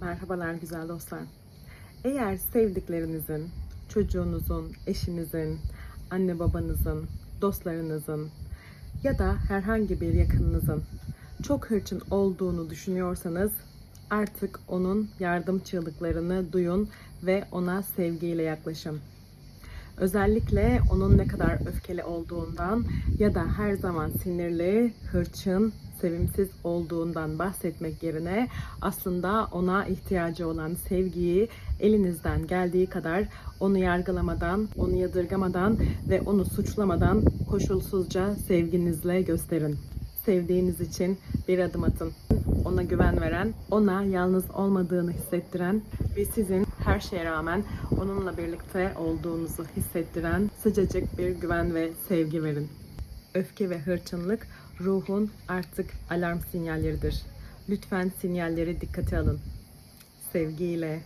Merhabalar güzel dostlar. Eğer sevdiklerinizin, çocuğunuzun, eşinizin, anne babanızın, dostlarınızın ya da herhangi bir yakınınızın çok hırçın olduğunu düşünüyorsanız artık onun yardım çığlıklarını duyun ve ona sevgiyle yaklaşın. Özellikle onun ne kadar öfkeli olduğundan ya da her zaman sinirli, hırçın, sevimsiz olduğundan bahsetmek yerine aslında ona ihtiyacı olan sevgiyi elinizden geldiği kadar onu yargılamadan, onu yadırgamadan ve onu suçlamadan koşulsuzca sevginizle gösterin. Sevdiğiniz için bir adım atın. Ona güven veren, ona yalnız olmadığını hissettiren ve sizin her şeye rağmen onunla birlikte olduğunuzu hissettiren sıcacık bir güven ve sevgi verin. Öfke ve hırçınlık ruhun artık alarm sinyalleridir. Lütfen sinyalleri dikkate alın. Sevgiyle,